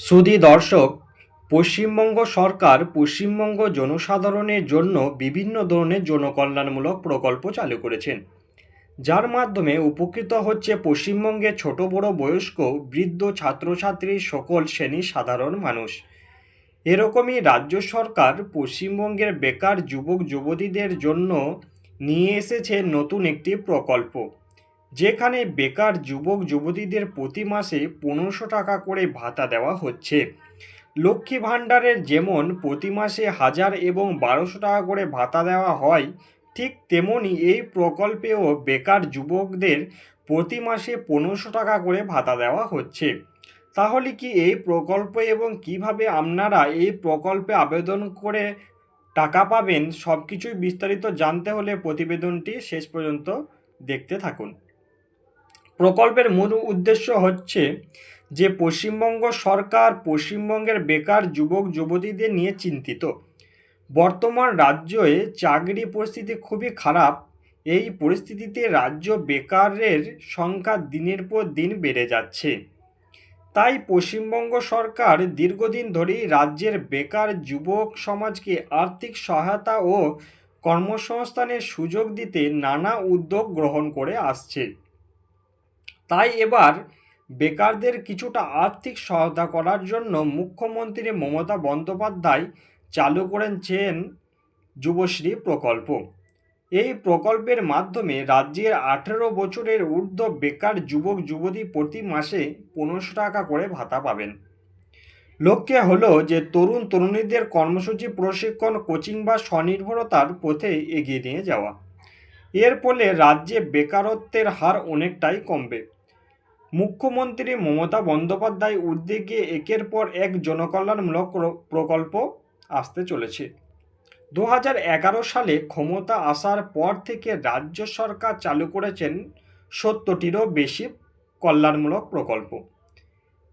সুধী দর্শক, পশ্চিমবঙ্গ সরকার পশ্চিমবঙ্গ জনসাধারণের জন্য বিভিন্ন ধরনের জনকল্যাণমূলক প্রকল্প চালু করেছেন। যার মাধ্যমে উপকৃত হচ্ছে পশ্চিমবঙ্গের ছোট বড় বয়স্ক, বৃদ্ধ ছাত্রছাত্রী সকল শ্রেণির সাধারণ মানুষ। এরকমই রাজ্য সরকার পশ্চিমবঙ্গের বেকার যুবক যুবতীদের জন্য নিয়ে এসেছে নতুন একটি প্রকল্প। যেখানে বেকার যুবক যুবতীদের প্রতি মাসে পনেরোশো টাকা করে ভাতা দেওয়া হচ্ছে। লক্ষ্মী ভাণ্ডারের যেমন প্রতি মাসে হাজার এবং বারোশো টাকা করে ভাতা দেওয়া হয়, ঠিক তেমনি এই প্রকল্পেও বেকার যুবকদের প্রতি মাসে পনেরোশো টাকা করে ভাতা দেওয়া হচ্ছে। তাহলে কি এই প্রকল্প এবং কীভাবে আপনারা এই প্রকল্পে আবেদন করে টাকা পাবেন সব কিছুই বিস্তারিত জানতে হলে প্রতিবেদনটি শেষ পর্যন্ত দেখতে থাকুন। প্রকল্পের মূল উদ্দেশ্য হচ্ছে যে পশ্চিমবঙ্গ সরকার পশ্চিমবঙ্গের বেকার যুবক, যুবতীদের নিয়ে চিন্তিত। বর্তমান রাজ্যে চাকরি পরিস্থিতি খুবই খারাপ। এই পরিস্থিতিতে রাজ্য বেকারের সংখ্যা দিনের পর দিন বেড়ে যাচ্ছে। তাই পশ্চিমবঙ্গ সরকার দীর্ঘদিন ধরেই রাজ্যের বেকার যুবক সমাজকে আর্থিক সহায়তা ও কর্মসংস্থানের সুযোগ দিতে নানা উদ্যোগ গ্রহণ করে আসছে। তাই এবার বেকারদের কিছুটা আর্থিক সহায়তা করার জন্য মুখ্যমন্ত্রী মমতা বন্দ্যোপাধ্যায় চালু করেছেন যুবশ্রী প্রকল্প। এই প্রকল্পের মাধ্যমে রাজ্যের আঠেরো বছরের ঊর্ধ্ব বেকার যুবক, যুবতী প্রতি মাসে পনেরোশো টাকা করে ভাতা পাবেন। লক্ষ্যে হলো যে তরুণ তরুণীদের কর্মসূচি, প্রশিক্ষণ, কোচিং বা স্বনির্ভরতার পথে এগিয়ে নিয়ে যাওয়া। এর ফলে রাজ্যে বেকারত্বের হার অনেকটাই কমবে। মুখ্যমন্ত্রী মমতা বন্দ্যোপাধ্যায় উদ্যোগে একের পর এক জনকল্যাণমূলক প্রকল্প আসতে চলেছে। দু হাজার এগারো সালে ক্ষমতা আসার পর থেকে রাজ্য সরকার চালু করেছেন সত্তরটিরও বেশি কল্যাণমূলক প্রকল্প।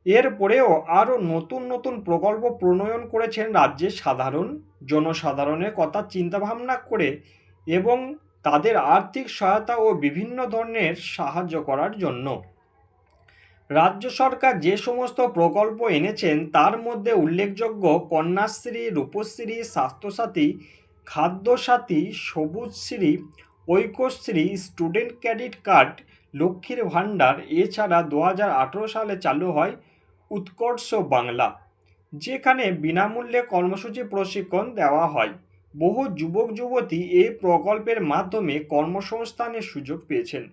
এরপরেও আরও নতুন নতুন প্রকল্প প্রণয়ন করেছেন রাজ্যের সাধারণ জনসাধারণের কথা চিন্তাভাবনা করে এবং তাদের আর্থিক সহায়তা ও বিভিন্ন ধরনের সাহায্য করার জন্য। রাজ্য সরকার যে সমস্ত প্রকল্প এনেছেন, তার মধ্যে উল্লেখযোগ্য Kanyashree, Rupashree, Swasthyasathi, Khadyasathi, Sabujshree, Aikyashree, student credit card, লক্ষ্মীর ভাণ্ডার, এছাড়া দু হাজার আঠেরো সালে চালু হয় উৎকর্ষ বাংলা, যেখানে বিনামূল্যে কর্মসূচি প্রশিক্ষণ দেওয়া হয়। বহু যুবক যুবতী এই প্রকল্পের মাধ্যমে কর্মসংস্থানের সুযোগ পেয়েছেন।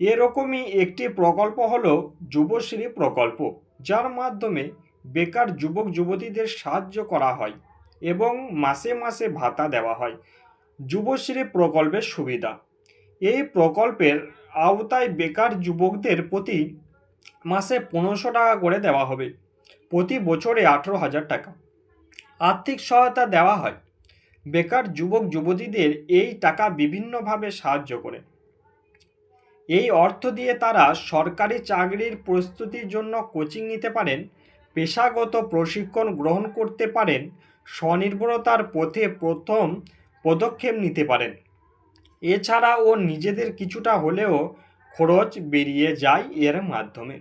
এরকমই একটি প্রকল্প হল যুবশ্রী প্রকল্প, যার মাধ্যমে বেকার যুবক যুবতীদের সাহায্য করা হয় এবং মাসে মাসে ভাতা দেওয়া হয়। যুবশ্রী প্রকল্পের সুবিধা, এই প্রকল্পের আওতায় বেকার যুবকদের প্রতি মাসে পনেরোশো টাকা করে দেওয়া হবে, প্রতি বছরে আঠেরো হাজার টাকা। আর্থিক সহায়তা দেওয়া হয়। বেকার যুবক যুবতীদের এই টাকা বিভিন্নভাবে সাহায্য করে। এই অর্থ দিয়ে তারা সরকারি চাকরির প্রস্তুতির জন্য কোচিং নিতে পারেন, পেশাগত প্রশিক্ষণ গ্রহণ করতে পারেন, স্বনির্ভরতার পথে প্রথম পদক্ষেপ নিতে পারেন। এছাড়াও নিজেদের কিছুটা হলেও খরচ বেরিয়ে যায় এর মাধ্যমে।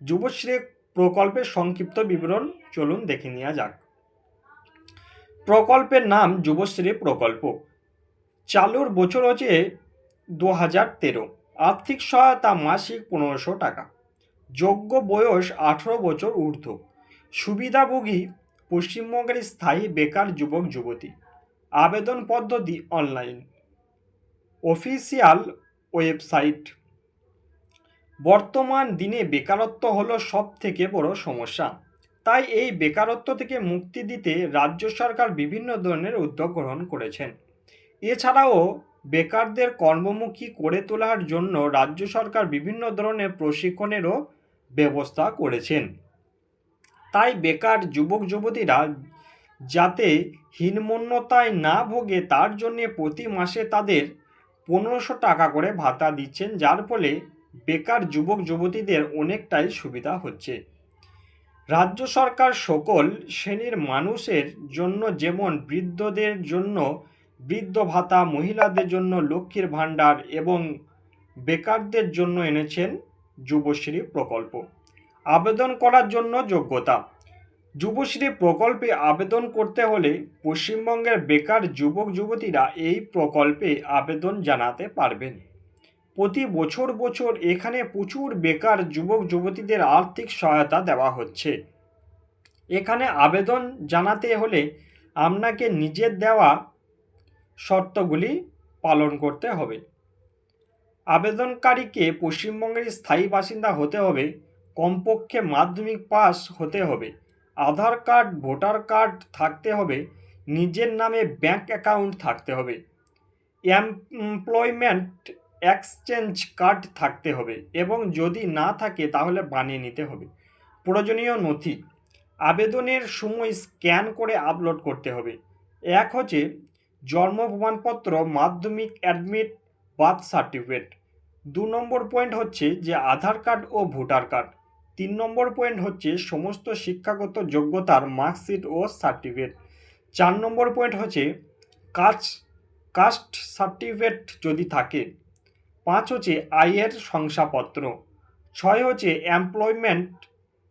যুবশ্রী প্রকল্পের সংক্ষিপ্ত বিবরণ চলুন দেখে নেওয়া যাক। প্রকল্পের নাম যুবশ্রী প্রকল্প। চালুর বছর হচ্ছে দু হাজার তেরো। আর্থিক সহায়তা মাসিক পনেরোশো টাকা। যোগ্য বয়স আঠেরো বছর ঊর্ধ্ব। সুবিধাভোগী পশ্চিমবঙ্গের স্থায়ী বেকার যুবক যুবতী। আবেদন পদ্ধতি অনলাইন। Official website. বর্তমান দিনে বেকারত্ব হলো সব থেকে বড় সমস্যা। তাই এই বেকারত্ব থেকে মুক্তি দিতে রাজ্য সরকার বিভিন্ন ধরনের উদ্যোগ গ্রহণ করেছেন। এছাড়াও বেকারদের কর্মমুখী করে তোলার জন্য রাজ্য সরকার বিভিন্ন ধরনের প্রশিক্ষণেরও ব্যবস্থা করেছেন। তাই বেকার যুবক, যুবতীরা যাতে হীনমন্যতায় না ভোগে, তার জন্যে প্রতি মাসে তাদের পনেরোশো টাকা করে ভাতা দিচ্ছেন, যার ফলে বেকার যুবক, যুবতীদের অনেকটাই সুবিধা হচ্ছে। রাজ্য সরকার সকল শ্রেণির মানুষের জন্য যেমন বৃদ্ধদের জন্য বৃদ্ধ ভাতা মহিলাদের জন্য লক্ষ্মীর ভাণ্ডার এবং বেকারদের জন্য এনেছেন যুবশ্রী প্রকল্প। আবেদন করার জন্য যোগ্যতা। যুবশ্রী প্রকল্পে আবেদন করতে হলে পশ্চিমবঙ্গের বেকার যুবক যুবতীরা এই প্রকল্পে আবেদন জানাতে পারবেন। প্রতি বছর বছর এখানে প্রচুর বেকার যুবক যুবতীদের আর্থিক সহায়তা দেওয়া হচ্ছে। এখানে আবেদন জানাতে হলে আপনাকে নিজের দেওয়া শর্তগুলি পালন করতে হবে। আবেদনকারীকে পশ্চিমবঙ্গের স্থায়ী বাসিন্দা হতে হবে, কমপক্ষে মাধ্যমিক পাস হতে হবে, আধার কার্ড, ভোটার কার্ড থাকতে হবে, নিজের নামে ব্যাংক অ্যাকাউন্ট থাকতে হবে, এমপ্লয়মেন্ট এক্সচেঞ্জ কার্ড থাকতে হবে এবং যদি না থাকে তাহলে বানিয়ে নিতে হবে। প্রয়োজনীয় নথি, আবেদনের সময় স্ক্যান করে আপলোড করতে হবে। এক হচ্ছে জন্ম প্রমাণপত্র, মাধ্যমিক অ্যাডমিট বার্থ সার্টিফিকেট দু নম্বর পয়েন্ট হচ্ছে যে আধার কার্ড ও ভোটার কার্ড। তিন নম্বর পয়েন্ট হচ্ছে সমস্ত শিক্ষাগত যোগ্যতার মার্কশিট ও সার্টিফিকেট চার নম্বর পয়েন্ট হচ্ছে কাস্ট কাস্ট সার্টিফিকেট যদি থাকে। পাঁচ হচ্ছে আয়ের শংসাপত্র। ছয় হচ্ছে এমপ্লয়মেন্ট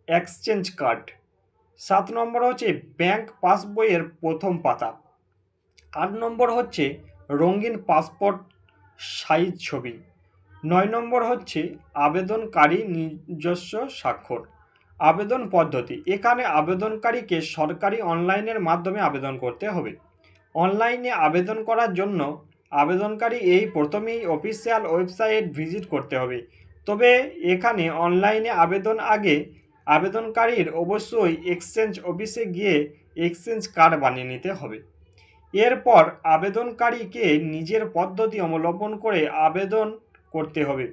এক্সচেঞ্জ কার্ড সাত নম্বর হচ্ছে ব্যাংক পাসবইয়ের প্রথম পাতা। আট নম্বর হচ্ছে রঙিন পাসপোর্ট সাইজ ছবি। নয় নম্বর হচ্ছে আবেদনকারী নিজস্ব স্বাক্ষর। আবেদন পদ্ধতি। এখানে আবেদনকারীকে সরকারি অনলাইনের মাধ্যমে আবেদন করতে হবে। অনলাইনে আবেদন করার জন্য আবেদনকারী এই প্রথমেই অফিসিয়াল ওয়েবসাইট ভিজিট করতে হবে। তবে এখানে অনলাইনে আবেদন আগে আবেদনকারীর অবশ্যই এক্সচেঞ্জ অফিসে গিয়ে এক্সচেঞ্জ কার্ড বানিয়ে নিতে হবে। এরপর আবেদনকারীকে নিজের পদ্ধতি অবলম্বন করে আবেদন করতে হবে।